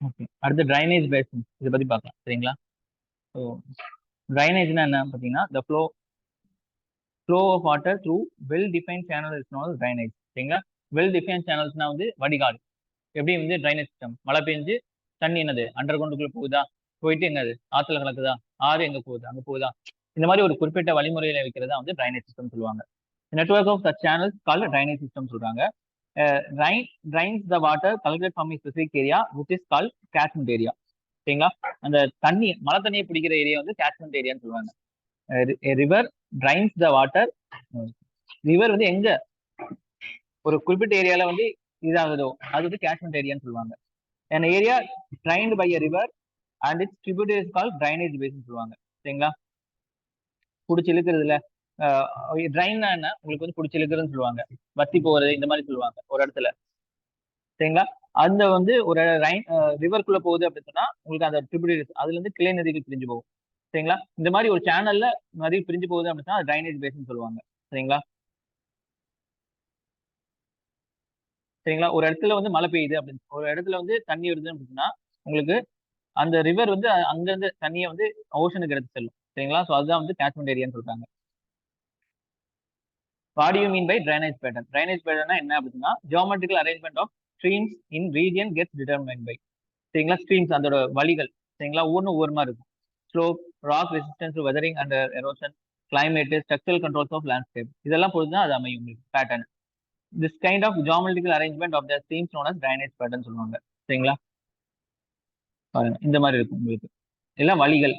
Okay அடுத்து drainage basin இதை பத்தி பார்க்கலாம். சரிங்களா? ஸோ ட்ரைனேஜ்னா என்ன பார்த்தீங்கன்னா the flow flow of water through well define channel is drainage சரிங்களா? வெல் டிஃபைன் சேனல்ஸ்னா வந்து வடிகால். எப்படி வந்து ட்ரைனேஜ் சிஸ்டம் மழை பெஞ்சு தண்ணி என்னது? அண்டர் கிரவுண்டுக்குள்ளே போகுதா? போயிட்டு என்னது? ஆற்றுல கலக்குதா? ஆறு எங்கே போகுது? அங்கே போகுதா? இந்த மாதிரி ஒரு குறிப்பிட்ட வழிமுறையில வைக்கிறதா வந்து ட்ரைனேஜ் சிஸ்டம் சொல்லுவாங்க. Network of the channels call drainage system சொல்கிறாங்க drain drains the water collected from specific area which is call catchment area சரிங்களா? அந்த தண்ணி மழை தண்ணியை பிடிக்கிற ஏரியா வந்து கேட்ச்மெண்ட் ஏரியான்னு சொல்லுவாங்க. River drains the water river வந்து எங்க? ஒரு குறிப்பிட்ட ஏரியால வந்து இதாகுதோ? அது வந்து கேட்ச்மெண்ட் ஏரியான்னு சொல்லுவாங்க. An area drained by a river and its tributaries call drainage பேஸ்னு சொல்லுவாங்க. சரிங்களா? பிடிச்சி இழுக்கிறதுல. ட்ரைன்னா என்ன உங்களுக்கு வந்து பிடிச்சி இழுக்கிறதுன்னு சொல்லுவாங்க. வத்தி போகிறது இந்த மாதிரி சொல்லுவாங்க ஒரு இடத்துல. சரிங்களா? அந்த வந்து ஒரு ரைன் ரிவர்க்குள்ள போகுது அப்படின்னு சொன்னா உங்களுக்கு அந்த ட்ரிபியூட்டரிஸ் அதுல இருந்து கிளை நதிகள் பிரிஞ்சு போகும். சரிங்களா? இந்த மாதிரி ஒரு சேனல்ல நதி பிரிஞ்சு போகுது அப்படின்னா ட்ரைனேஜ் பேஸ்னு சொல்லுவாங்க. சரிங்களா? சரிங்களா? ஒரு இடத்துல வந்து மழை பெய்யுது அப்படின்னு ஒரு இடத்துல வந்து தண்ணி வருது அப்படின்னா உங்களுக்கு அந்த ரிவர் வந்து அங்கிருந்து தண்ணியை வந்து ஓஷனுக்கு எடுத்து செல்லும். சரிங்களா? ஸோ அதுதான் வந்து கேட்ச்மெண்ட் ஏரியான்னு சொல்றாங்க. What you mean by drainage pattern drainage பேட்டர்னா என்ன அப்படின்னா geometrical arrangement of streams in region gets determine by சரிங்களா? ஸ்ட்ரீம்ஸ் அதோட வழிகள் சரிங்களா? ஒவ்வொன்றும் ஒவ்வொரு மாதிரி இருக்கும். Slope rock resistance weathering and erosion climate structural controls of landscape இதெல்லாம் பொறுத்து தான் அது அமையும் உங்களுக்கு pattern this kind of geometrical arrangement of the streams known as drainage pattern சொல்லுவாங்க சரிங்களா? பாருங்க இந்த மாதிரி இருக்கும் உங்களுக்கு. எல்லாம் வழிகள்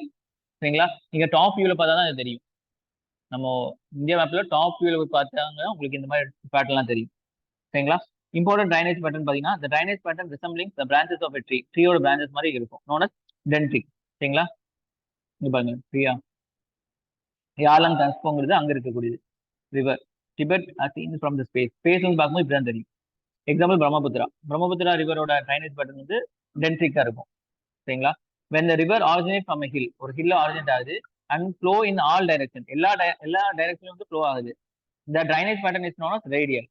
சரிங்களா? நீங்க டாப் வியூல பார்த்தா தான் அது தெரியும். நம்ம இந்தியா மேப்ல டாப் வியூல போய் பார்த்தாங்க உங்களுக்கு இந்த மாதிரி பேட்டர்லாம் தெரியும். சரிங்களா? இம்பார்ட்டன்ட் ட்ரைனேஜ் பேட்டர்ன் பார்த்தீங்கன்னா இந்த drainage pattern resembling the branches of tree ட்ரீயோட branches மாதிரி இருக்கும். நோன் அஸ் டென்ட்ரி சரிங்களா? இங்க பாருங்க ட்ரீயா யாலம் கன்ஸ்போங்கிறது அங்க இருக்கக்கூடியது. River Tibet seen from the space space வந்து பார்க்கும்போது இப்படி தான் தெரியும் எக்ஸாம்பிள் பிரம்மபுத்திரா பிரம்மபுத்திரா ரிவரோட ட்ரைனேஜ் பேட்டர்ன் வந்து டென்ட்ரிக்கா இருக்கும். சரிங்களா? When the river originate from hill ஒரு ஹில்ல ஆரிஜினேட் ஆகுது and flow in all direction எல்லா எல்லா டைரக்ஷன்லையும் வந்து ஃப்ளோ ஆகுது. இந்த drainage pattern is known radial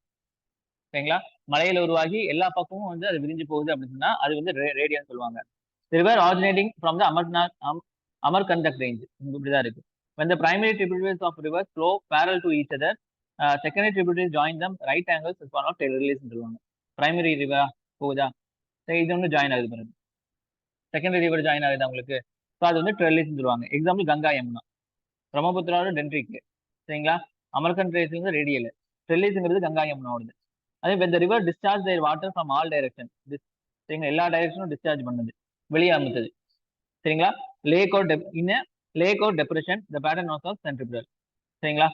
சரிங்களா? மலையில உருவாகி எல்லா பக்கமும் வந்து அது விரிஞ்சு போகுது அப்படின்னு சொன்னா அது வந்து ரேடியல் சொல்லுவாங்க. River originating from the Amarnath Amarkantak range இப்படிதான் இருக்கு. When the primary tributaries of rivers flow parallel to each other uh, secondary tributaries join them right angles is one of taylor சொல்லுவாங்க. பிரைமரி ரிவர் போகுதா? சரி இது ஒன்று join ஆகுது பாருங்க. Secondary river join ஆகுது உங்களுக்கு? ஸோ அது வந்து ட்ரெல்லிஸ்ன்னு சொல்லுவாங்க எக்ஸாம்பிள் கங்கா யமுனா. பிரம்மபுத்திராவோட டென்ட்ரிக்கு சரிங்களா? அமர்கன் ட்ரேஸுங்கிறது ரேடியல் ட்ரெல்லிஸ்ங்கிறது கங்கா யமுனாவோடது. அதே when river discharge their water from all direction சரிங்களா? எல்லா டைரக்ஷனும் டிஸ்சார்ஜ் பண்ணுது. வெளியே அமுத்துது. சரிங்களா? Lake or Depp in lake out depression the pattern of centripetal சரிங்களா?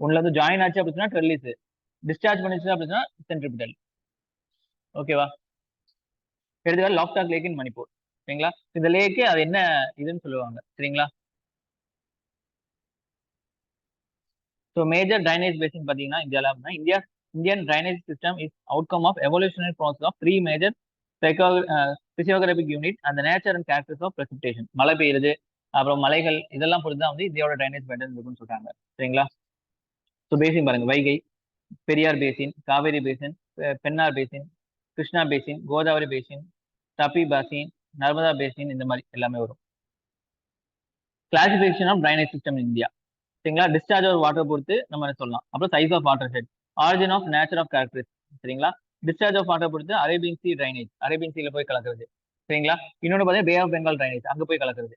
உள்ள வந்து ஜாயின் ஆச்சு அப்படின்னா ட்ரெல்லிஸ் டிஸ்சார்ஜ் பண்ணிச்சு அப்படின்னா சென்ட்ரிபிடல் ஓகேவா எடுத்துக்காட்டு லாக்டாக் லேக் இன் மணிப்பூர் சரிங்களா? இந்த லேக்கு அது என்ன இதுன்னு சொல்லுவாங்க. சரிங்களா? ஸோ மேஜர் ட்ரைனேஜ் பேசின் பார்த்தீங்கன்னா இந்தியாவில் அப்படின்னா India Indian drainage system is outcome of evolutionary process of three major physiographic unit அந்த nature and characters of precipitation மழை பெய்யுது அப்புறம் மலைகள் இதெல்லாம் பொறுத்து தான் வந்து இந்தியாவோட ட்ரைனேஜ் பேட்டர்ன் இருக்குன்னு சொல்றாங்க. சரிங்களா? ஸோ பேசின் பாருங்க. Vaigai Periyar basin Kaveri basin Pennar basin Krishna basin Godavari basin Tapi basin Narmada basin இந்த மாதிரி எல்லாமே வரும். Classification of drainage system India சரிங்களா? டிஸ்சார்ஜ் ஆஃப் வாட்டர் பொறுத்து நம்ம சொல்லலாம்? அப்புறம் size of water head origin of nature of character சரிங்களா? டிஸ்சார்ஜ் ஆஃப் வாட்டர் பொறுத்து அரேபியன் சி ட்ரைனேஜ் அரேபியன் சீல போய் கலக்குறது. சரிங்களா? இன்னொன்று பார்த்தீங்கன்னா பே ஆஃப் பெங்கால் ட்ரைனேஜ் அங்கே போய் கலக்குறது.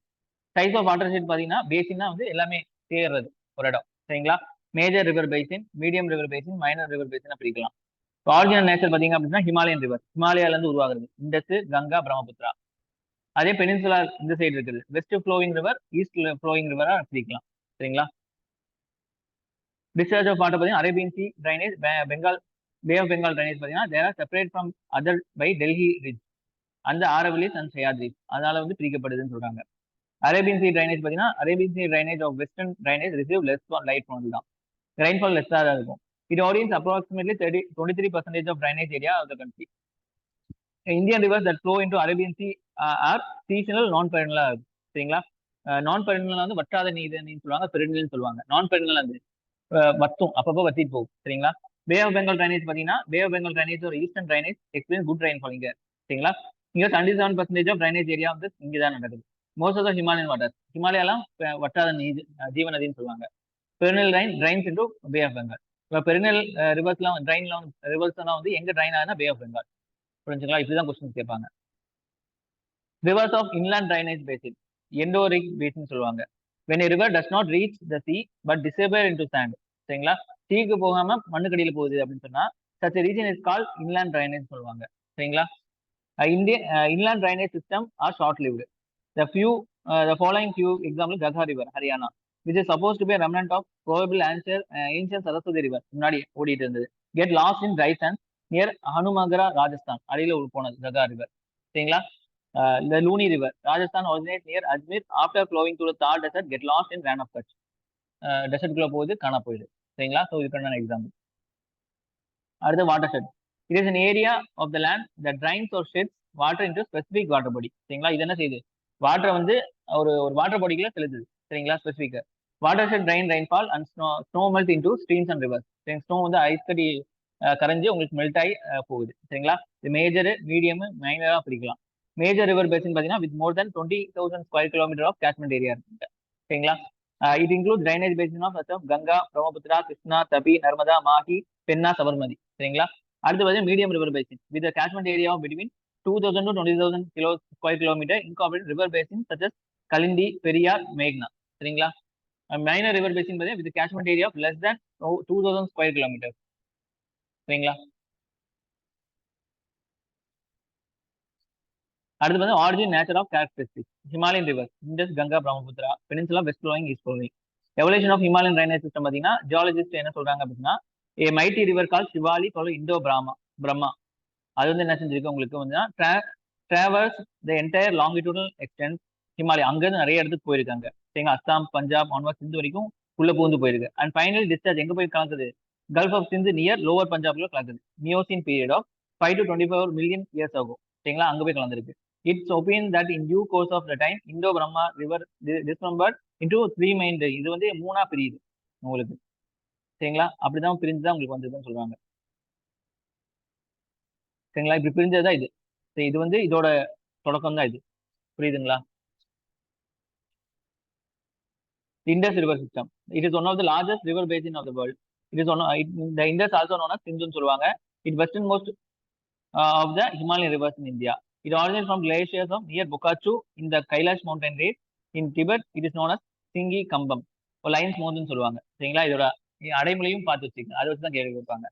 சைஸ் ஆஃப் வாட்டர் ஷெட் பார்த்தீங்கன்னா பேசின்னா வந்து எல்லாமே சேர்றது ஒரு இடம். சரிங்களா? Major river basin medium river basin minor river basin பிரிக்கலாம். ஆரிஜினல் நேச்சர் பார்த்தீங்க அப்படின்னா ஹிமாலயன் ரிவர் ஹிமாலயாலேருந்து உருவாகிறது. இண்டஸ் கங்கா பிரம்மபுத்திரா அதே பெனின்சுலா இந்த சைடு இருக்குது. West flowing river east flowing ரிவரா பிரிக்கலாம். சரிங்களா? டிஸ்சார்ஜ் ஆஃப் வாட்டர் பார்த்தீங்கன்னா Arabian sea drainage Bengal bay of Bengal drainage பார்த்தீங்கன்னா there are separate from other by Delhi ridge அந்த ஆரவலிஸ் அண்ட் சயாத்ரிஸ் அதனால வந்து பிரிக்கப்படுதுன்னு சொல்றாங்க. அரேபியன் சி ட்ரைனேஜ் பார்த்தீங்கன்னா Arabian sea drainage of western drainage receive less light from தான். Rainfall லெஸ்ஸாக தான் இருக்கும். It audience approximately thirty twenty three percentage of drainage area of the country Indian rivers that flow into Arabian sea are seasonal non பெரினலாக சரிங்களா? நான் பெரினல் வந்து வற்றாத நீதின்னு சொல்லுவாங்க பெரினல்னு சொல்லுவாங்க. நான் பெரினல் வந்து வத்தும் அப்பப்போ வத்திட்டு போகும். சரிங்களா? பே ஆஃப் பெங்கால் ட்ரைனேஜ் பார்த்தீங்கன்னா பே ஆஃப் பெங்கால் ட்ரைனேஜ் ஒரு eastern drainage experience good drain ஃபாலிங்க சரிங்களா? இங்கே twenty seven percentage of drainage area வந்து இங்கே தான் நடக்குது. Most of the Himalayan water ஹிமாலயாலாம் வற்றாத வட்டாத ஜீவநதின்னு சொல்லுவாங்க. Perennial drain drains into bay of Bengal இப்போ பெருநெல் ரிவர்ஸ்லாம் ட்ரைன்லாம் ரிவர்ஸ்லாம் வந்து எங்க ட்ரைன் ஆகுதுன்னா பே ஆஃப் பெங்கால் புரிஞ்சுங்களா? இப்படிதான் கொஸ்டின் கேட்பாங்க. Rivers of inland drainage basin endorheic basin சொல்லுவாங்க. When river does not reach the sea but disappear into sand சரிங்களா? சீக்கு போகாம மண்ணுக்கடியில் போகுது அப்படின்னு சொன்னா such region is call inland drainage சொல்லுவாங்க சரிங்களா? இந்திய inland drainage system are short lived the few the following few example Ghaggar river Haryana which is suppose to be remnant of probable answer ancient Saraswati river முன்னாடி ஓடிட்டு இருந்தது. Get lost in rice sand near Hanumangarh Rajasthan அடியில உள் போனது Ghaggar river சரிங்களா? இந்த Luni river Rajasthan originate near Ajmer after flowing to Thar desert get lost in Rann of Kutch டெசர்ட்குள்ளே போகுது காணா போயிடுது. சரிங்களா? ஸோ இதுக்கான எக்ஸாம்பிள் அடுத்து watershed it is an area of the land the drains are sheds water into specific water body சரிங்களா? இது என்ன செய்யுது? வாட்டரை வந்து ஒரு ஒரு வாட்டர் பாடிக்குள்ள செலுத்துது. சரிங்களா? ஸ்பெசிஃபிக்காக watershed drain rainfall and snow snow melt into streams and rivers snow வந்து ஐஸ் கட்டி கரைஞ்சி கரைஞ்சு உங்களுக்கு மெல்ட் ஆகி போகுது. சரிங்களா? இது மேஜரு மீடியம் மைனராக பிரிக்கலாம். மேஜர் ரிவர் பேசின் பார்த்தீங்கன்னா with more than twenty thousand square kilometre of catchment area இருக்கு. சரிங்களா? It include drainage basin of of Ganga Brahmaputra Krishna Tapi Narmada Mahi Penna Sabarmati. சரிங்களா? அடுத்து வந்து medium river basin with catchment area of between two thousand to twenty thousand kilo square kilometre incorporate river basin such as Kalindi Periyar மேக்னா சரிங்களா? Minor river basin பார்த்தீங்கன்னா with catchment area of less than two thousand square kilometre சரிங்களா? அடுத்து வந்து origin nature of characteristic Himalayan river Indus Ganga Brahmaputra peninsula west flowing east flowing evolution of Himalayan drainage system பார்த்தீங்கன்னா geologist என்ன சொல்றாங்க அப்படின்னா a mighty river call Shivalik call Indo Brahma Brahma அது வந்து என்ன செஞ்சிருக்கு? உங்களுக்கு வந்து travels the entire longitudinal extent Himalaya அங்கேருந்து நிறைய இடத்துக்கு போயிருக்காங்க. சரிங்களா? அஸ்ஸாம் பஞ்சாப் ஆன்வர்ட் சிந்து வரைக்கும் உள்ள பூந்து போயிருக்கு. அண்ட் ஃபைனல் டிஸ்சார்ஜ் எங்க போய் கலக்குது? Gulf of Sindh near lower பஞ்சாப்ல கலக்குது. Miocene period of five to twenty four million years ஆகும். சரிங்களா? அங்க போய் கலந்துருக்கு. It's opine that in due course of the time Indo Brahma river dismember into three main இது வந்து மூணா பிரியுது உங்களுக்கு. சரிங்களா? அப்படிதான் பிரிஞ்சுதான் உங்களுக்கு வந்ததுன்னு சொல்றாங்க. சரிங்களா? இப்படி பிரிஞ்சதுதான் இது. சரி இது வந்து இதோட தொடக்கம் தான் இது. புரியுதுங்களா? Indus river system it is one of the largest river basin of the world it is one இந்த இண்டஸ் ஆல்சோ நோன் சிந்துன்னு சொல்லுவாங்க. It western most of the Himalayan rivers in India இது originate from glaciers of near பொக்காச்சு in the Kailash mountain rate in Tibet it is known as Singi Khamban lions mountain சொல்லுவாங்க. சரிங்களா? இதோட அடைமொழியும் பார்த்து வச்சுக்கோங்க. அதை வச்சு தான் கேள்வி கேட்பாங்க.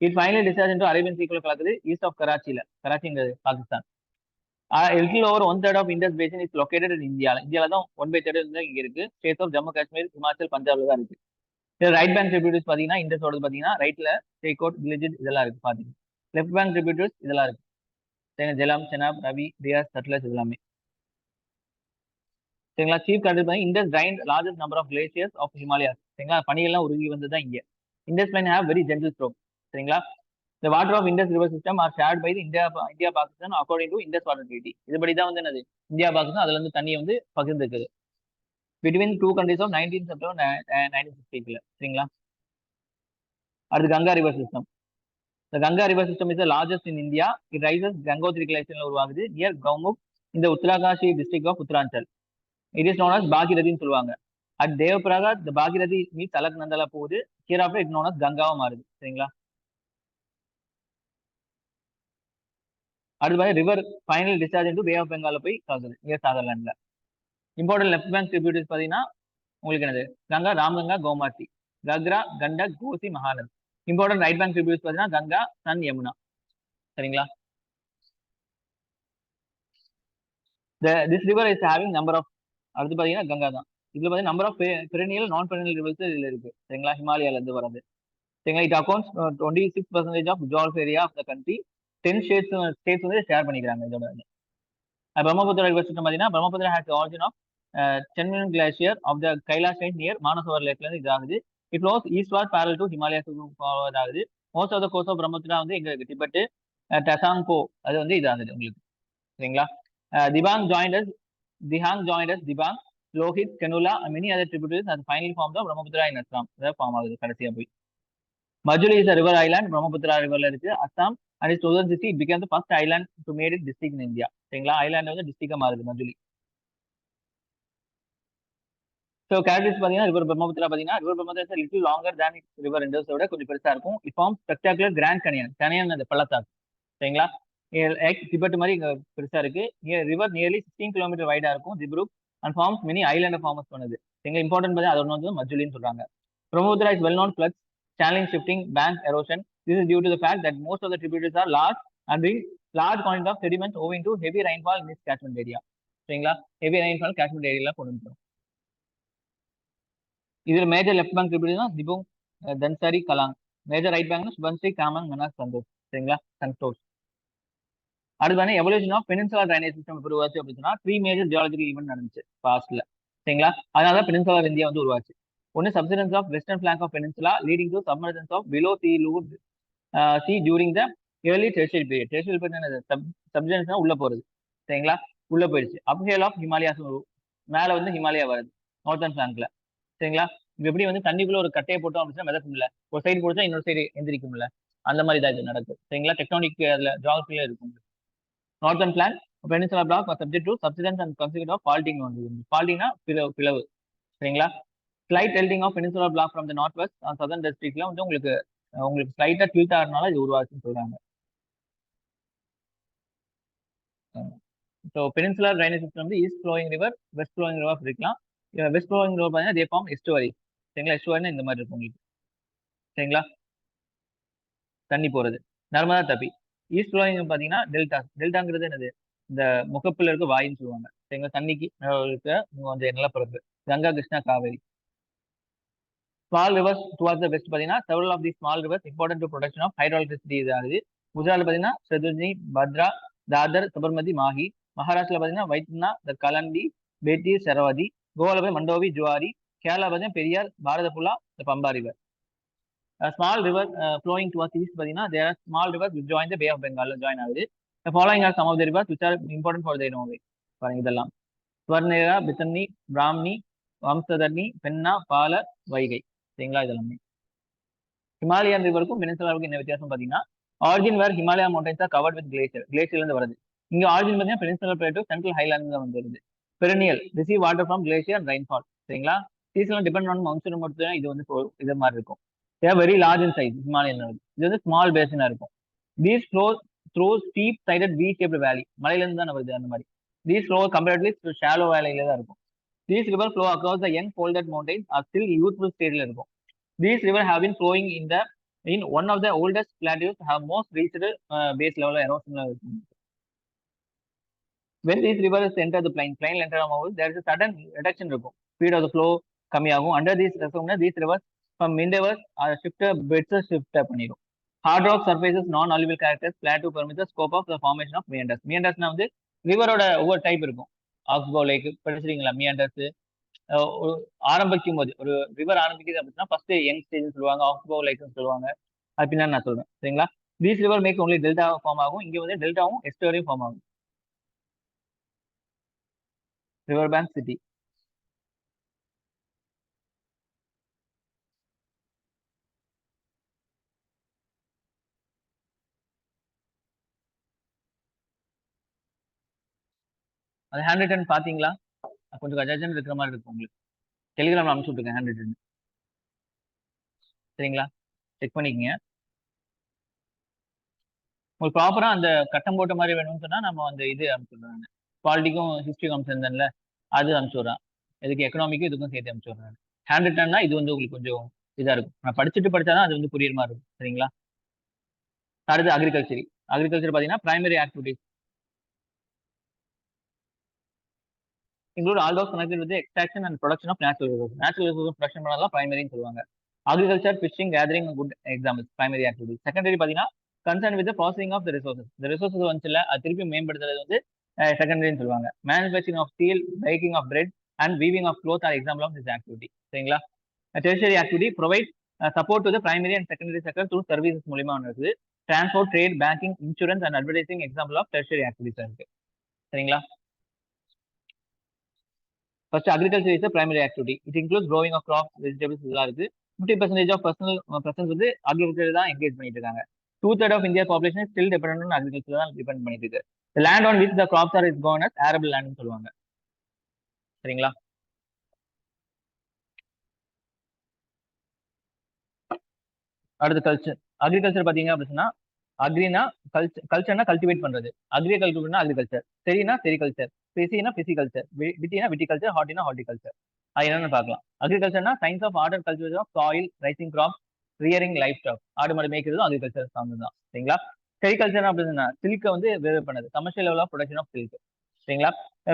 இட் ஃபைனல் டிசார்ஜ் என்று அரேபியன் சீக்குள்ள கலக்குது ஈஸ்ட் ஆஃப் கராச்சியில கராச்சிங்கிறது Pakistan little over one third of Indus basin is located in இந்தியாவில் இந்தியாவில் தான் ஒன் பை தேர்ட் வந்து இங்கே இருக்கு. ஸ்டேட்ஸ் ஆஃப் ஜம்மு காஷ்மீர் ஹிமாச்சல் பஞ்சாப்ல தான் இருக்கு. இது ரைட் பேங்க் ட்ரிபியூட்டர்ஸ் பார்த்தீங்கன்னா இண்டஸோட பார்த்தீங்கன்னா ரைட்ல டேக்கோட் வில்லேஜ் இதெல்லாம் இருக்கு. பார்த்தீங்கன்னா லெஃப்ட் பேங்க் ட்ரிபியூட்டர்ஸ் இதெல்லாம் இருக்கு. சரிங்களா ஜெலாம் செனாப் ரவி ரியாஸ் சட்லஜ் இதெல்லாமே. சரிங்களா? சீஃப் கண்டிப்பாக Indus drain largest number of glaciers of Himalayas சரிங்களா? பனியெல்லாம் உருகி வந்ததுதான் இங்கே. Indus line have very gentle stroke சரிங்களா? இந்த water of Indus river system are shared by India India Pakistan according to Indus water treaty இதுபடி தான் வந்து என்னது? இந்தியா பாகிஸ்தான் அதுல இருந்து தண்ணியை வந்து பகிர்ந்துருக்குது. Between two countries of nineteen September nineteen சிக்ஸ்டில சரிங்களா? அடுத்து கங்கா ரிவர் சிஸ்டம் இந்த Ganga river system is the largest in India it rises Gangotri கிளேஷன்ல உருவாகுது நியர் கவுமுக் இந்த Uttarkashi district of Uttaranchal it is known as பாகிரதின்னு சொல்லுவாங்க. அட் தேவபிரகா இந்த பாகிரதி மீட் அலக் நந்தலா போகுது here after it known as கங்காவா மாறுது. சரிங்களா? அடுத்து வந்து river final discharge into bay of பெங்கால போய் கலக்குது நியர் சாகர்லாண்ட்ல இம்பார்ட்டன்ட் லெஃப்ட் பேங்க் ட்ரிபியூட்டர்ஸ் பார்த்தீங்கன்னா உங்களுக்கு என்னது? Ganga Ramganga Gomti Ghaghara Gandak Kosi Mahanadi. Important right bank tributaries பார்த்தீங்கன்னா கங்கா சன் யமுனா. சரிங்களா? This river is having number of அடுத்து பார்த்தீங்கன்னா கங்கா தான். இதுல பார்த்தீங்கன்னா number of perennial non perennial rivers இதுல இருக்கு. சரிங்களா? ஹிமாலயால இருந்து வரது சரிங்களா it accounts twenty six percentage of ஜால்ஃப் area of the country ten states states வந்து ஷேர் பண்ணிக்கிறாங்க இதோட பிரம்மபுத்திரா ரிவர் சிஸ்டம் பார்த்தீங்கன்னா Brahmaputra has origin of சென்மின் glacier of the Kailash near Manasarovar லேக்ல இருந்து இதாகுது. It flows eastward parallel to Himalayas forward ஆகுது. Most of the course of Brahmaputra வந்து எங்க இருக்கு? டசாங்கோ அது வந்து இதாகுது உங்களுக்கு. சரிங்களா? திபாங் ஜாயிண்டஸ் திஹாங் ஜாயிண்டஸ் திபாங் லோஹித் கெனுலா மெனி அதர் ட்ரிபியூட்டரிஸ் அது ஃபைனல் ஃபார்ம் தான் பிரம்மபுத்திரா இன் அஸ்ஸாம் அதாவது ஃபார்ம் ஆகுது கடைசியா போய். Majuli is river island Brahmaputra ரிவர்ல இருக்கு. Assam and is thousand sixty became the first island to made it district in India சரிங்களா? ஐலாண்ட் வந்து டிஸ்ட்ரிக்டாக மாறுது மஜுலி ஸோ கேரக்டர்ஸ் பார்த்தீங்கன்னா ரிவர் பிரம்மபுத்திரா பார்த்தீங்கன்னா river Brahmaputra little longer than river இண்டர்ஸோட கொஞ்சம் பெருசாக இருக்கும். It form spectacular grand canyon canyon அந்த பள்ளத்தாக்கு. சரிங்களா? திபெட் மாதிரி இங்கே பெருசாக இருக்கு. ரிவர் நியர்லி சிக்ஸ்டீன் கிலோமீட்டர் வைடாக இருக்கும் Dibrugarh and forms many island forms பண்ணுது. எங்க இம்பார்ட்டன்ட் பார்த்தா அது ஒன்று வந்து மஜுலின்னு சொல்றாங்க. Brahmaputra is well known plus challenge shifting bank erosion this is due to fact that most of the tributaries are large and large large of sediment owing to heavy heavy in in its சரிங்களா? Heavy rainfall catchment ஏரியாலாம் கொண்டு வந்துடும் இதுல major left bank எப்படின்னா Dibang Dhansiri Kalang. Major right பேங்க்னா சுபன்ஸ்ரீ காமங் மெனாஸ் சந்தோஷ் சரிங்களா? சந்தோஷ் அடுத்து வந்து evolution of peninsula drainage system எப்படி உருவாச்சு அப்படின்னா த்ரீ மேஜர் ஜியாலஜிக்கல் ஈவெண்ட் நடந்துச்சு பாஸ்ட்ல சரிங்களா? அதனால தான் பெனின்சுலா இந்தியா வந்து உருவாச்சு. ஒன்று subsidence of western flank of peninsula leading to submergence of below sea loot sea during the early tertiary period tertiary period sub சப்ஜென்ஸ்னா உள்ள போறது. சரிங்களா? உள்ள போயிடுச்சு. அப்ஹேல் ஆஃப் ஹிமாலயாஸ் மேல வந்து ஹிமாலயா வருது நார்த்தன் பிளாங்க்ல சரிங்களா? இப்போ எப்படி வந்து தண்ணிக்குள்ள ஒரு கட்டையை போட்டோம் அப்படின்னா மிதக்கும்ல ஒரு சைடு போடுச்சா இன்னொரு சைடு எந்திரிக்கும்ல அந்த மாதிரி தான் இது நடக்கும் சரிங்களா? டெக்னானிக் அதுல ஜாகிரபியில இருக்கும். Northern plan peninsula block subject to subsidence and consider of faulting வந்து ஃபால்ட்டிங்னா பிளவு பிளவு. சரிங்களா? Slight tilting of peninsula block from the north west southern டிஸ்ட்ரிக்ட்ல வந்து உங்களுக்கு uh, உங்களுக்கு ஸ்லைட்டா ட்வீட் ஆகிறதுனால இது உருவாச்சுன்னு சொல்றாங்க. ஸோ பெனின்சுலர் ட்ரைனேஜ் சிஸ்டம் வந்து east flowing river west flowing river இருக்கலாம் வெஸ்ட் ப்ரோவிங் ரோல் பார்த்தீங்கன்னா தே ஃபார்ம் எஸ்டுவரி சரிங்களா? எஸ்டுவரினா இந்த மாதிரி இருக்கும் உங்களுக்கு. சரிங்களா? தண்ணி போறது. நர்மதா தப்பி. ஈஸ்ட் ஃப்ளோயிங் பார்த்தீங்கன்னா டெல்டா டெல்டாங்கிறது என்னது? இந்த முகப்பில் இருக்க வாயின்னு சொல்லுவாங்க. சரிங்களா? தண்ணிக்கு இருக்க கொஞ்சம் நிலப்பரப்பு Ganga Krishna Kaveri. Small rivers towards the west பார்த்தீங்கன்னா several of the small rivers important to production of hydroelectricity இது ஆகுது. குஜராத்தில் பார்த்தீங்கன்னா சதுர்ஜி பத்ரா தாதர் சபர்மதி மாஹி மகாராஷ்டிரா பார்த்தீங்கன்னா வைத்னா த கலண்டி பேட்டி சரவதி கோவால மண்டோவி ஜுவாரி கேரளா பார்த்தீங்கன்னா பெரியார் பாரதபுல்லா இந்த Pamba river small river flowing towards east பார்த்தீங்கன்னா there are small river join the bay of Bengal join ஆகுது. Following are some of the rivers which are important for the நோவே பாருங்க இதெல்லாம். ஸ்வர்ணேரா பித்தன்னி பிராம்னி வம்சதர்ணி பெண்ணா பால வைகை சரிங்களா இதெல்லாமே? ஹிமாலயன் ரிவருக்கும் பெனிசுலாவுக்கும் என்ன வித்தியாசம் பார்த்தீங்கன்னா origin where Himalaya mountains are covered with glacier கிளேசியர்லேருந்து வருது இங்க ஆர்ஜின் பார்த்தீங்கன்னா பெனிசுலர் பிளேட்டு சென்ட்ரல் ஹைலாண்ட் தான் வந்து வருது perennial receive water from glacier and rainfall சரிங்களா? சீசன் டிபெண்ட் ஆன் மவுன்சூன் மட்டும் இது வந்து இது மாதிரி இருக்கும். There very large in size Himalayan இது வந்து ஸ்மால் பேசினா இருக்கும். These flow through steep sided V shaped valley மலையிலேருந்து தான் வருது அந்த மாதிரி. தீஸ் ஃப்ளோ கம்பேர்ட்லி ஷாலோ வேலையில தான் இருக்கும். These river flow across the young folded mountains are still youthful ஸ்டேட்ல இருக்கும். These river have been flowing in the in one of the oldest plateaus have most reached base level எரோஷன்ல இருக்கும். When these rivers enter the plane, plane enter the mouth, there is a இருக்கும் speed of flow கம்மியாகும் under these ரெசம்னா these rivers from meanders அதை shift பெட்ஸை shift பண்ணிடும் hard rock surfaces non alluvial characters plat plateau permit scope of the formation of meanders மியண்டர்ஸ்னா வந்து ரிவரோட ஒவ்வொரு type இருக்கும் ஆக்ஸ்போ லேக் படிச்சிருக்கீங்களா மியண்டர்ஸ் ஆரம்பிக்கும் போது ஒரு ரிவர் ஆரம்பிக்குது அப்படின்னா ஃபர்ஸ்ட் யங் ஸ்டேஜ் சொல்லுவாங்க ஆக்ஸ்போ லேக்னு சொல்லுவாங்க அப்படின்னு நான் சொல்றேன் சரிங்களா these river make only delta form ஆகும் இங்கே வந்து டெல்டாவும் எஸ்டோரியும் ஃபார்ம் ஆகும் ரிவர் பேங்க் சிட்டி அது ஹேண்ட் ரிட்டன் பார்த்தீங்களா கொஞ்சம் கஜாஜன் இருக்கிற மாதிரி இருக்கும் உங்களுக்கு. டெலிகிராமில் அனுப்பிச்சு விட்டுருக்கேன் ஹேண்ட் ரிட்டன் சரிங்களா? செக் பண்ணிக்கங்க. உங்களுக்கு ப்ராப்பராக அந்த கட்டம் போட்ட மாதிரி வேணும்னு சொன்னா நம்ம அந்த இது அனுப்பிச்சுடுறாங்க பாலிட்டிக்கும் ஹிஸ்ட்ரிக்கும் அனுப்பிச்சிருந்தேன்ல அது அனுப்பிச்சுடுறான் இதுக்கு எக்கனாமிக்கும் இதுக்கும் சேர்த்து அனுப்பிச்சுடுறாங்க ஹேண்ட் ரிட்டர்னா இது வந்து உங்களுக்கு கொஞ்சம் இதா இருக்கும். நான் படிச்சுட்டு படித்தாதான் அது வந்து புரியுற மாதிரி இருக்கும். சரிங்களா? அடுத்து அக்ரிகல்ச்சர் அக்ரிகல்ச்சர் பார்த்தீங்கன்னா primary activities include all those connected with extraction and production of natural resource natural resource production பண்ணலாம் பிரைமரின்னு சொல்லுவாங்க. Agriculture fishing gathering good examples primary activity secondary பார்த்தீங்கன்னா concern with processing of the resources இந்த resources வந்துச்சுல அது திருப்பி மேம்படுத்துறது வந்து செகண்டரின்னு சொல்லுவாங்க. Manufacturing of steel baking of bread and weaving of cloth are example of this activity சரிங்களா? Tertiary activity provide support to the primary and secondary sector through services மூலியமா இருக்குது transport trade banking insurance and advertising example of tertiary activities இருக்கு. சரிங்களா? First agriculture is primary activity it include growing of crops vegetables இதெல்லாம் இருக்கு. Fifty percentage of personal persons வந்து agriculture தான் engage பண்ணிட்டு இருக்காங்க. Two third of India population still depend on agriculture தான் depend பண்ணிட்டு இருக்கு. Land on with the crops are is known as arable லேண்ட்னு சொல்லுவாங்க. சரிங்களா? அடுத்து கல்ச்சர் அக்ரிகல்ச்சர் பார்த்தீங்க அப்படின்னா அக்ரினா கல்ச்சர் கல்ச்சர்னா கல்டிவேட் பண்றது. அக்ரிகல்ச்சர்னா அக்ரிகல்ச்சர் செரினா செரிகல்ச்சர். பிசினா பிசிகல்ச்சர். விட்டினா விட்டிகல்ச்சர் ஹார்டினா ஹார்டிகல்ச்சர் அது என்னன்னு பார்க்கலாம். அக்ரிகல்ச்சர்னா science of order culture of soil raising crop rearing life stock ஆடு மாடு மேய்க்கிறதும் அக்ரிகல்ச்சர் சார்ந்து தான் சரிங்களா? செரிகல்ச்சர் அப்படின்னா சில்கை வந்து வேறு பண்ணது. Commercial level of production of silk சரிங்களா?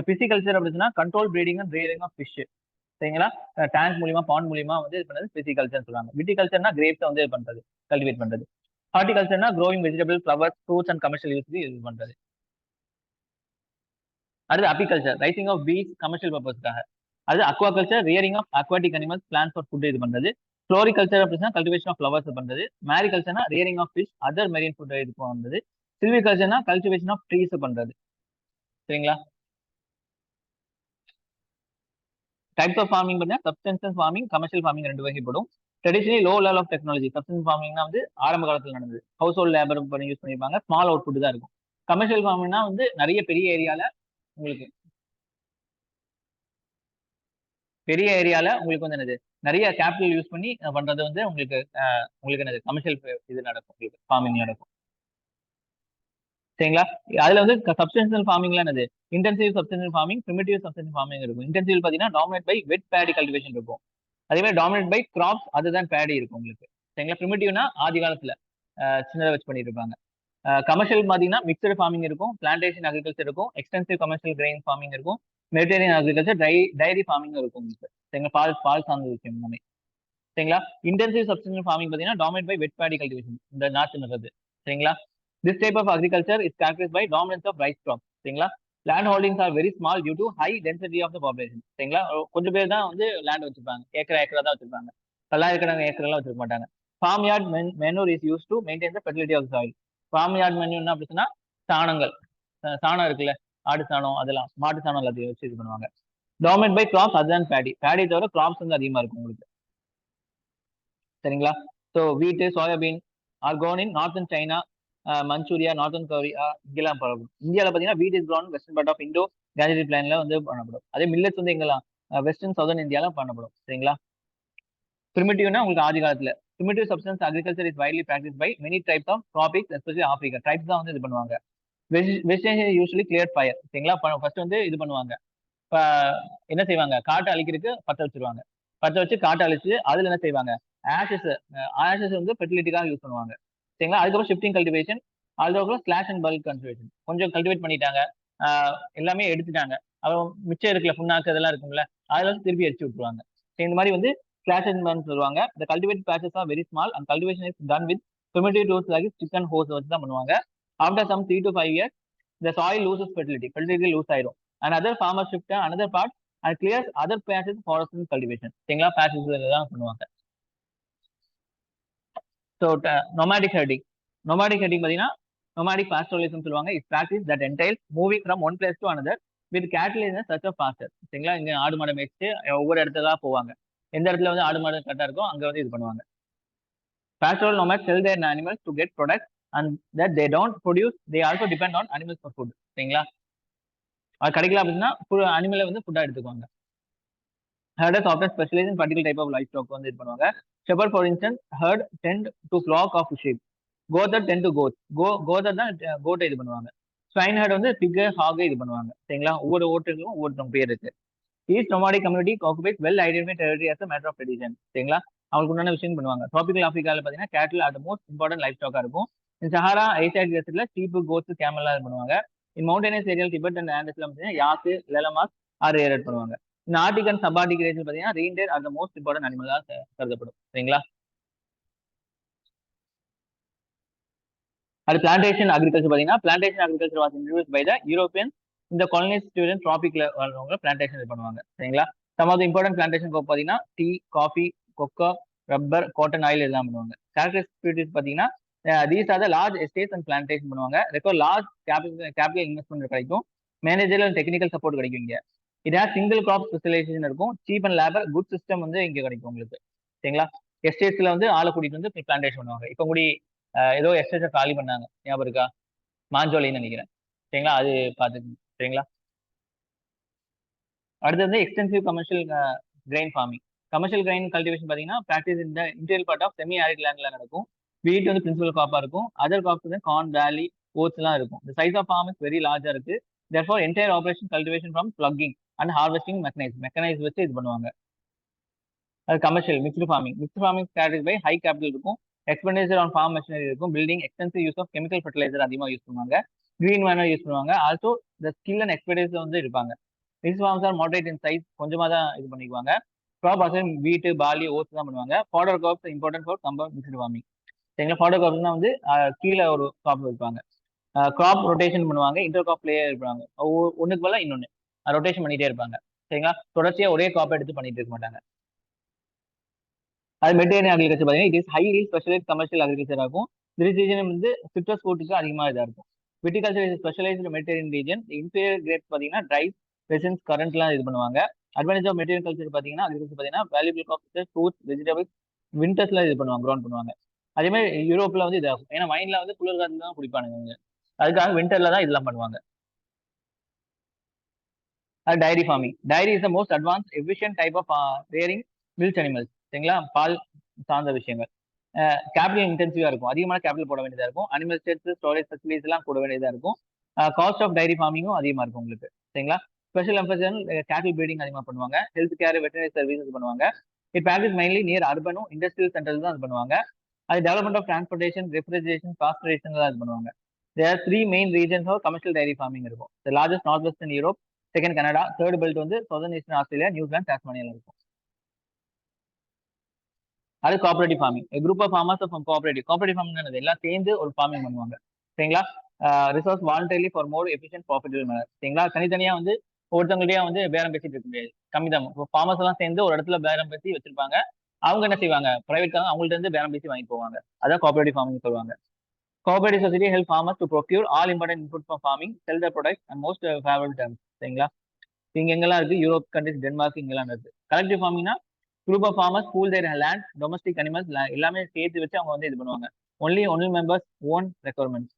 பிசிகல்ச்சர் அப்படின்னா control breeding and rearing of fish சரிங்களா? டேங்க் மூலியமா பாண்ட் மூலியமா வந்து இது பண்ணது பிசிகல்ச்சர்னு சொல்லுவாங்க. விட்டிகல்ச்சர்னா கிரேப்ஸை வந்து இது பண்றது கல்டிவேட் பண்றது. ஹார்டிகல்ச்சர்னா growing vegetable flowers fruits and commercial யூஸ்க்கு இது பண்றது. அடுத்து apiculture raising of bees commercial பர்பஸ்க்காக அது aquaculture rearing of aquatic animals plants for food இது பண்றது. ஃப்ளோரிகல்ச்சர் அப்படின்னா கல்டிவேஷன் ஆஃப் ஃப்ளவர்ஸ் பண்றது. மேரிகல்ச்சர்னா rearing of fish other marine food இது பண்றது. சில்விகல்ச்சர்னா கல்டிவேஷன் ஆஃப் ட்ரீஸ் பண்றது. சரிங்களா? டைப்ஸ் ஆஃப் ஃபார்மிங் பார்த்தீங்கன்னா சப்ஸ்டன்சஸ் ஃபார்மிங் கமர்ஷியல் ஃபார்மிங் ரெண்டு வகைப்படும். Traditionally low level of technology substance ஃபார்மிங்னா வந்து ஆரம்ப காலத்தில் நடந்தது. ஹவுஸ் ஹோல்ட் லேபர் பண்ணி யூஸ் பண்ணியிருப்பாங்க ஸ்மால் அவுட் புட் தான் இருக்கும். கமர்ஷியல் ஃபார்மிங்னா வந்து நிறைய பெரிய ஏரியால உங்களுக்கு பெரிய ஏரியால உங்களுக்கு வந்து என்னது? நிறைய கேபிட்டல் யூஸ் பண்ணி பண்றது வந்து உங்களுக்கு உங்களுக்கு என்னது? கமர்ஷியல் இது நடக்கும் உங்களுக்கு ஃபார்மிங் நடக்கும். சரிங்களா? அதுல வந்து சப்ஸ்டன்ஷியல் ஃபார்மிங்ல என்னது? Intensive substantial farming primitive substantial farming இருக்கும். இன்டென்சிவ் பாத்தீங்கன்னா dominate by wet paddy cultivation இருக்கும். அதே மாதிரி டாமினேட் பை கிராப்ஸ் அதுதான் பேடி இருக்கும் உங்களுக்கு. சரிங்களா? பிரிமிட்டிவ்னா ஆதி காலத்துல சின்னதை வச்சு பண்ணிட்டு இருப்பாங்க. கமர்ஷியல் பாத்தீங்கன்னா மிக்சடு ஃபார்மிங் இருக்கும். பிளான்டேஷன் அக்ரிகல்ச்சர் இருக்கும். எக்ஸ்டென்சிவ் கமர்ஷியல் கிரெயின் ஃபார்மிங் இருக்கும். Mediterranean agriculture dai dairy farming இருக்கும் உங்களுக்கு. சரிங்களா? பால் பால் சார்ந்த விஷயம் எல்லாமே. சரிங்களா? இன்டென்சிவ் சப்ஸ்டன்சியல் ஃபார்மிங் பார்த்தீங்கன்னா dominate by wet paddy cultivation இந்த நாட்டு நடுறது சரிங்களா? This type of agriculture is characterise by dominance of rice crop சரிங்களா? Land holdings are very small due to high density of the population சரிங்களா? கொஞ்சம் பேர் தான் வந்து லேண்ட் வச்சிருப்பாங்க. ஏக்கர் ஏக்கரா தான் வச்சிருப்பாங்க. பல்லாயிரக்கணக்கான ஏக்கர்லாம் வச்சிருக்க மாட்டாங்க. Farm yard men manure is use to maintain the fertility of soil farm yard manure என்ன அப்படின்னா சாணங்கள். சாணம் இருக்குல்ல. ஆடு சாணம் அதெல்லாம் மாட்டு சாணம் எல்லாத்தையும் வச்சு இது பண்ணுவாங்க. டாமினேட் பை கிராப்ஸ் அதுதான் பேடி பேடி தவிர கிராப்ஸ் வந்து அதிகமா இருக்கும் உங்களுக்கு. சரிங்களா? ஸோ வீட்டு soybean ஆர்கோனின் northern China Manchuria northern Korea இங்கெல்லாம் பரவும். இந்தியாவில் பார்த்தீங்கன்னா wheat is grown western part of Indo கேஜரி பிளான்ல வந்து பண்ணப்படும். அதே மில்லட்ஸ் வந்து எங்கெல்லாம் வெஸ்டர்ன் சவுதர்ன் இந்தியாவில் பண்ணப்படும். சரிங்களா? பிரிமிட்டிவ்னா உங்களுக்கு ஆதி காலத்தில். Primitive substance agriculture is widely practise by many types of topics especially Africa types தான் வந்து இது பண்ணுவாங்க. வெஜிடேஷன் யூஸ்வலி கிளியர் ஃபயர் சரிங்களா? ஃபர்ஸ்ட் வந்து இது பண்ணுவாங்க. இப்போ என்ன செய்வாங்க? காட்டை அழிக்கிறதுக்கு பற்ற வச்சிருவாங்க. பற்ற வச்சு காட்டை அழிச்சு அதுல என்ன செய்வாங்க? ஆஷஸ் ஆஷஸ் வந்து ஃபெர்டிலிட்டிக்காக யூஸ் பண்ணுவாங்க. சரிங்களா? அதுக்கப்புறம் ஷிஃப்டிங் கல்டிவேஷன் அதுக்கப்புறம் ஸ்லாஷ் அண்ட் பல்க் கல்டிவேஷன் கொஞ்சம் கல்டிவேட் பண்ணிட்டாங்க. எல்லாமே எடுத்துட்டாங்க. அப்புறம் மிச்சம் இருக்குல்ல புண்ணாக்கு அதெல்லாம் இருக்கும்ல அதில் வந்து திருப்பி அடிச்சு விட்டுருவாங்க. இந்த மாதிரி வந்து ஸ்லாஷ் அண்ட் பல்க் சொல்லுவாங்க. இந்த cultivate patches are very small and cultivation is done with primitive tools like chicken hoes வச்சு தான் பண்ணுவாங்க. After some three to five years இந்த soil loses fertility fertility lose ஆயிரும். And other farmer shift another part and clears other patches forest cultivation சரிங்களா patches தான் பண்ணுவாங்க. So nomadic herding nomadic herding பார்த்தீங்கன்னா nomadic pastoralism சொல்லுவாங்க. Is practice that entail moving from one place to another with Catholicism church of pastor சரிங்களா இங்கே ஆடு மாடு மேய்ச்சி ஒவ்வொரு இடத்துல போவாங்க. எந்த இடத்துல வந்து ஆடு மாடு கரெக்டாக இருக்கோ அங்கே வந்து இது பண்ணுவாங்க. Pastoral nomad sell their animals to get product and that they don't produce they also depend on animals for food சரிங்களா? அது கிடைக்கல அப்படின்னா அனிமலை வந்து ஃபுட்டாக எடுத்துக்குவாங்க. Herders after specialize in particular type of livestock வந்து இது பண்ணுவாங்க. Shepherd for instance herd tend to flock of sheep goatherd tend to goat go goatherd தான் eh, கோட்டை இது பண்ணுவாங்க. ஸ்வைன் ஹர்ட் வந்து பிக்கு ஹாகை இது பண்ணுவாங்க சரிங்களா? ஒவ்வொரு ஓட்டுக்கும் ஒவ்வொருத்தவங்க பேர் இருக்கு. East nomadic community occupied well identify territory as matter of tradition சரிங்களா? அவங்களுக்கு உண்டான விஷயம் பண்ணுவாங்க. ட்ராபிக்கல் ஆஃப்ரிக்காவில் பார்த்தீங்கன்னா கேட்டில் அது மோஸ்ட் இம்பார்ட்டன்ட் லைஃப் ஸ்டாக்காக இருக்கும். சஹாரா ஐசைட் தேசத்துல சீப்பு கோத்து கேமல்லாம் இது பண்ணுவாங்க. இன் மவுண்டனஸ் ஏரியால் டிபெட் அண்ட் ஆண்டஸ்ல பார்த்தீங்கன்னா யாக்கு லெலமாஸ் ஆறு ஏரேட் பண்ணுவாங்க. இந்த ஆர்டிகன் அண்ட் சபார்டிக் பார்த்தீங்கன்னா reindeer are the most important அனிமலாக கருதப்படும். சரிங்களா? அது பிளான்டேஷன் அக்ரிகல்ச்சர் பார்த்தீங்கன்னா plantation agriculture was introduce by the European இந்த காலனிஸ் ஸ்டூடெண்ட் ட்ராபிக்ல வாழ்றவங்க பிளான்டேஷன் இது பண்ணுவாங்க. சரிங்களா? சம் ஆஃப் இம்பார்ட்டன்ட் பிளான்டேஷன் பார்த்தீங்கன்னா tea coffee cocoa rubber cotton oil இதெல்லாம் பண்ணுவாங்க. கேரக்டரிஸ்டிக்ஸ் பார்த்தீங்கன்னா these are the large estates and plantation பண்ணுவாங்க. ரெக்கோ லார்ஜ் கேபிட்டல் கேபிட்டல் இன்வெஸ்ட்மெண்ட் கிடைக்கும். மேனேஜர் அண்ட் டெக்னிக்கல் சப்போர்ட் கிடைக்கும் இங்க. இதா சிங்கிள் கிராப் ஸ்பெஷலைசேஷன் இருக்கும். Cheap and labour good system வந்து இங்கே கிடைக்கும் உங்களுக்கு. சரிங்களா? எஸ்டேட்ஸ்ல வந்து ஆளை கூட்டிட்டு வந்து பிளான்டேஷன் பண்ணுவாங்க. இப்போ கூடி ஏதோ எஸ்டேட்ஸை காலி பண்ணாங்க. ஞாபகம் இருக்கா? மாஞ்சோலின்னு நினைக்கிறேன். சரிங்களா? அது பார்த்துக்கோங்க. சரிங்களா? அடுத்து வந்து extensive commercial grain farming commercial grain cultivation பார்த்தீங்கன்னா ப்ராக்டிஸ் இந்த interior part of semi arid லேண்ட்ல நடக்கும். வீட் வந்து பிரின்சிபல் காப்பா இருக்கும். அதர் காப்ஸ் வந்து கார்ன் வேலி ஓட்ஸ் எல்லாம் இருக்கும். இந்த size of farm is very லார்ஜா இருக்கு. Therefore entire operation cultivation from ploughing and harvesting mechanize mechanize வச்சு இது பண்ணுவாங்க. அது commercial mixed farming mixed farming category by high capital இருக்கும். எக்ஸ்பெண்டிச்சர் ஆன் ஃபார்ம் மெஷினரி இருக்கும். Building extensive use of chemical fertiliser அதிகமாக use பண்ணுவாங்க. Green manure use பண்ணுவாங்க. Also the skill and expertise வந்து இருப்பாங்க. Mix farms are moderate in size கொஞ்சமாக தான் இது பண்ணிக்குவாங்க. க்ராப் அசன் வீட்டு பாலி ஓட்ஸ் தான் பண்ணுவாங்க. Fodder crops important for compound mixed farming சரிங்களா? ஃபாடர் கிராப்னா வந்து கீழே ஒரு கிராப் வைப்பாங்க. கிராப் ரொட்டேஷன் பண்ணுவாங்க இன்டர் கிராப்லேயே இருப்பாங்க ஒன்றுக்கு மேலே இன்னொன்று ரொட்டேஷன் பண்ணிகிட்டே இருப்பாங்க. சரிங்களா? தொடர்ச்சியாக ஒரே கிராப் எடுத்து பண்ணிட்டு இருக்க மாட்டாங்க. அது மெட்டீரியல் அக்ரிகல்ச்சர் பார்த்தீங்கன்னா it is highly specialize commercial agriculture ஆகும். இந்த ரீஜன் வந்து சிட்ரஸ் ஃபுட்டுக்கு அதிகமாக இதாக இருக்கும். Viticulture is specialized material region inferior great பார்த்தீங்கன்னா ட்ரை ரெசன்ஸ் கரண்ட்லாம் இது பண்ணுவாங்க. அட்வான்டேஜ் ஆஃப் மெட்டீரியல் கல்ச்சர் பார்த்தீங்கன்னா அக்ரிகல்ச்சர் பார்த்தீங்கன்னா வேல்யூபிள் காப்ஸ் ஃப்ரூட்ஸ் வெஜிடபிள்ஸ் விண்டர்ஸ்ல இது பண்ணுவாங்க க்ரௌண்ட் பண்ணுவாங்க. அதே மாதிரி யூரோப்ல வந்து இதாகும். ஏன்னா மைண்ட்ல வந்து குளிர்காலத்துல தான் குடிப்பானுங்க இவங்க. அதுக்காக விண்டர்ல தான் இதெல்லாம் பண்ணுவாங்க. அது dairy farming dairy is the most advance efficient type of rearing milch animals சரிங்களா? பால் சார்ந்த விஷயங்கள். கேபிட்டல் இன்டென்சிவா இருக்கும். அதிகமான கேபிட்டல் போட வேண்டியதா இருக்கும். அனிமல் ஸ்டேட்ஸ் ஸ்டோரேஜ் ஃபெசிலிட்டிஸ் எல்லாம் போட வேண்டியதா இருக்கும். காஸ்ட் ஆஃப் டைரி ஃபார்மிங்கும் அதிகமா இருக்கும் உங்களுக்கு. சரிங்களா? ஸ்பெஷல் எம்பசன் கேட்டில் ப்ரீடிங் அதிகமாக பண்ணுவாங்க. ஹெல்த் கேர் வெட்டினரி சர்வீசஸ் பண்ணுவாங்க. இட் பேக்கேஜ் மெயின்லி நியர் அர்பனும் இண்டஸ்ட்ரியல் சென்டர்ஸ் தான் அது பண்ணுவாங்க. அது development of transportation refrigeration pasteurization தான் இது பண்ணுவாங்க. There three main regions of commercial dairy farming இருக்கும். The largest north western Europe second Canada third belt வந்து southern eastern Australia New Zealand டாஸ்மானியால இருக்கும். அது cooperative farming group of farmers of cooperative cooperative farming எல்லாம் சேர்ந்து ஒரு farming பண்ணுவாங்க. சரிங்களா? Resource voluntarily for more efficient profitable manner சரிங்களா? தனித்தனியா வந்து ஒருத்தவங்கள்டையே வந்து பேரம் பேசிட்டு இருக்க முடியாது. கம்மி தான் ஃபார்மர்ஸ் எல்லாம் சேர்ந்து ஒரு இடத்துல பேரம் பேசி வச்சிருப்பாங்க. அவங்க என்ன செய்வாங்க? பிரைவேட் காரங்க அவங்கள்ட்ட இருந்து பேரம் பேசி வாங்கி போவாங்க. அதான் கோஆபரேட்டிவ் ஃபார்மிங் சொல்லுவாங்க. Cooperative society help farmers to procure all important input for farming sell the product and most favourable terms சரிங்களா? இங்க எங்கெல்லாம் இருக்கு. யூரோப் கண்ட்ரிஸ் டென்மார்க் இங்கெல்லாம் இருக்கு. Collective ஃபார்மிங்னா group of farmers pool their land domestic animals எல்லாமே சேர்த்து வச்சு அவங்க வந்து இது பண்ணுவாங்க. Only only members own requirements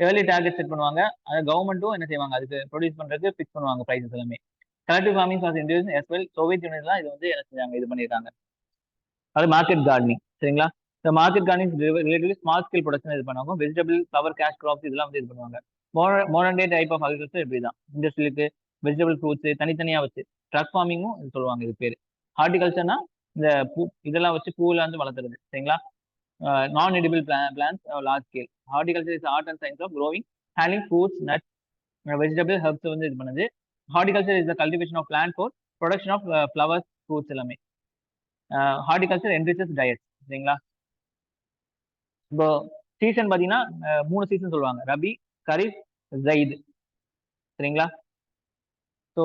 early target set பண்ணுவாங்க. அதை கவர்மெண்ட்டும் என்ன செய்வாங்க? அதுக்கு ப்ரொடியூஸ் பண்றதுக்கு ஃபிக்ஸ் பண்ணுவாங்க ப்ரைஸஸ் எல்லாமே. Collective farming for induce as well Soviet யூனியன்லாம் இது வந்து என்ன செஞ்சாங்க? இது பண்ணியிருக்காங்க. அது மார்க்கெட் கார்டனிங் சரிங்களா? இந்த market gardening relatively small scale production இது பண்ணுவாங்க. வெஜிடபிள் ஃப்ளவர் கேஷ் கிராப்ஸ் இதெல்லாம் வந்து இது பண்ணுவாங்க. Modern day type of agriculture இப்படி தான் இண்டஸ்ட்ரியலுக்கு வெஜிடபிள் ஃப்ரூட்ஸ் தனித்தனியாக வச்சு ட்ரக் ஃபார்மிங்கும் இது சொல்லுவாங்க இது பேர். ஹார்டிகல்ச்சர்னா இந்த பூ இதெல்லாம் வச்சு பூவில் வந்து வளர்த்துறது சரிங்களா? Non edible plants large scale horticulture is art and science of growing handing fruits nut vegetable herbs வந்து இது பண்ணுது. Horticulture is the cultivation of plant for production of flowers fruits எல்லாமே. ஹார்டிகல்ச்சர் என்ரிச்சஸ் டயட் சரிங்களா? இப்போ season பார்த்தீங்கன்னா மூணு season சொல்லுவாங்க. ரபி kharif Zaid சரிங்களா? ஸோ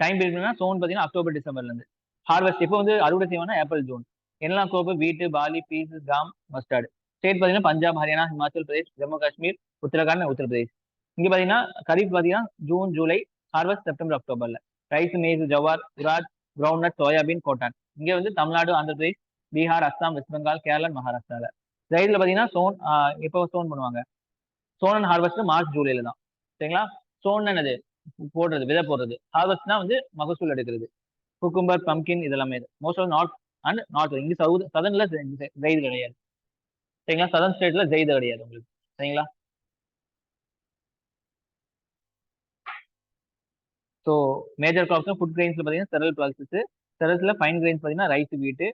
டைம் பீரியட்னா சோன் பார்த்தீங்கன்னா அக்டோபர் டிசம்பர்லேருந்து ஹார்வெஸ்ட் இப்போ வந்து அறுவடை செய்வாங்கன்னா ஏப்ரல் ஜூன். எல்லாம் கோப்பு wheat barley peas gram mustard state பார்த்தீங்கன்னா பஞ்சாப் ஹரியானா ஹிமாச்சல் பிரதேஷ் ஜம்மு காஷ்மீர் உத்தரகாண்ட் உத்தரப்பிரதேஷ். இங்கே பார்த்தீங்கன்னா கரீஃப் பார்த்தீங்கன்னா June July harvest September அக்டோபர்ல. Rice maize jowar urad groundnut soybean cotton இங்கே வந்து தமிழ்நாடு ஆந்திர பிரதேஷ் பீகார் அஸ்ஸாம் வெஸ்ட் பெங்கால் கேரளா மகாராஷ்டிரால. ரைஸ்ல பார்த்தீங்கன்னா சோன் எப்போ சோன் பண்ணுவாங்க? சோன் அண்ட் ஹார்வெஸ்ட் மார்ச் ஜூலைல தான். சரிங்களா? சோன் என்னது? போடுறது விதை போடுறது. ஹார்வெஸ்ட்னா வந்து மகசூல் எடுக்கிறது. குக்கும்பர் பம்கின் இதெல்லாமே most of north and north இங்கே சவுத் சதன்ல ஜெயிது கிடையாது. சரிங்களா? சதன் ஸ்டேட்ல ஜெயிது கிடையாது உங்களுக்கு. சரிங்களா? ஸோ மேஜர் கிராப்ஸ் ஃபுட் கிரெயின்ஸ்ல பார்த்தீங்கன்னா செரல் பல்சஸ் செரல்ஸ்ல ஃபைன் கிரெயின்ஸ் பார்த்தீங்கன்னா ரைஸ் வீட்டு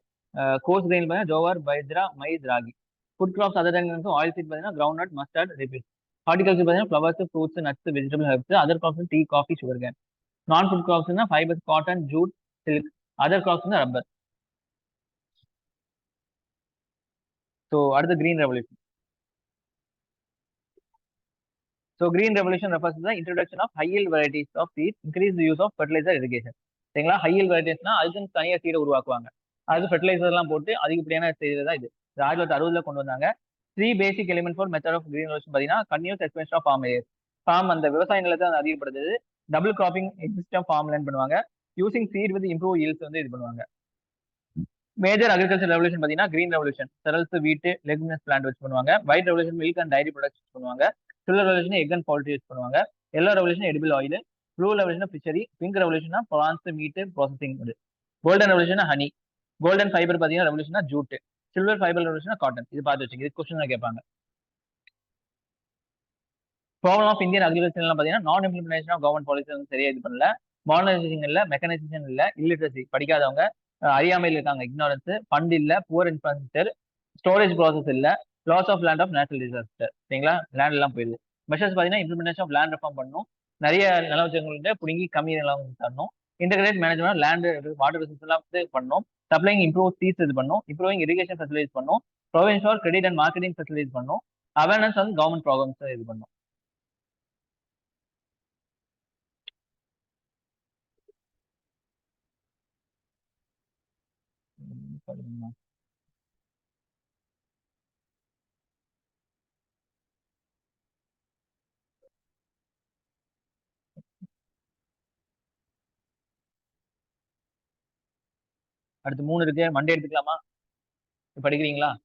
கோர்ஸ் கிரெயின் பார்த்தீங்கன்னா jowar bajra maize ragi food crops other than oil seed பார்த்தீங்கன்னா groundnut mustard rapeseed horticulture பார்த்தீங்கன்னா flowers fruits nuts vegetable herbs other crops tea coffee sugarcane non food கிராப்ஸ்னா fibres cotton jute silk other crops வந்து rubber so அடுத்து green revolution so green revolution refers the introduction of high yield varieties of seed increase use of fertilizer irrigation சரிங்களா? High yield வெரைட்டிஸ்னா அதுக்கு தனியாக சீடை உருவாக்குவாங்க. அது ஃபெர்டிலைசர்லாம் போட்டு அதிகப்படியான செய்யறது தான் இது. ஆயிரத்தி தொள்ளாயிரத்தி அறுபதுல கொண்டு வந்தாங்க. Three basic element for method of green revolution பார்த்தீங்கன்னா continuous expansion of farm area farm அந்த விவசாய நிலத்தை அது அதிகப்படுத்துது. Double cropping existing farm land பண்ணுவாங்க. Using seed with improve yields வந்து இது பண்ணுவாங்க. மேஜர் அக்ரிகல்ச்சர் ரெவல்யூஷன் பார்த்தீங்கன்னா green revolution cereals wheat legumes plant வச்சு பண்ணுவாங்க. White revolution milk and dairy products use பண்ணுவாங்க. Silver revolution egg and poultry use பண்ணுவாங்க. Yellow revolution edible oil blue revolution fishery pink revolution prawns meat processing golden revolution honey golden fibre பார்த்தீங்கன்னா revolution jute silver fibre revolution cotton இது பார்த்து வச்சுங்க இது question கேட்பாங்க. Problem of Indian agriculture பார்த்தீங்கன்னா நான் implementation of government policy வந்து சரியா இது பண்ணல. மாடர்னைசேஷன் இல்ல மெக்கனைசேஷன் இல்ல இல்லிட்ரஸி படிக்காதவங்க அறியாமையில் இருக்காங்க. இக்னோரன்ஸ் ஃபண்ட் இல்ல புவர் இன்ஃப்ராஸ்ட்ரக்சர் ஸ்டோரேஜ் ப்ராசஸ் இல்ல loss of land of natural disaster சரிங்களா? லேண்ட் எல்லாம் போயிடுது. மெஷர்ஸ் பார்த்தீங்கன்னா இம்ப்ளிமெண்டேஷன் ஆஃப் லேண்ட் ரெஃபார்ம் பண்ணும். நிறைய நிலவச்சங்கள்கிட்ட பிடுங்கி கம்மி நிலம் தரணும். Integrate management land water resource எல்லாம் வந்து பண்ணணும். சப்ளைங் இம்ப்ரூவ் சீஸ் இது பண்ணும் இம்ப்ரூவிங் இரிகேஷன் ஃபெசிலிட்டிஸ் பண்ணும் province for credit and marketing facilities பண்ணும் அவேர்னஸ் வந்து கவர்மெண்ட் ப்ராப்ளம்ஸ் இது பண்ணும் அடுத்து மூணு இருக்கு. மண்டே எடுத்துக்கலாமா? படிக்கிறீங்களா?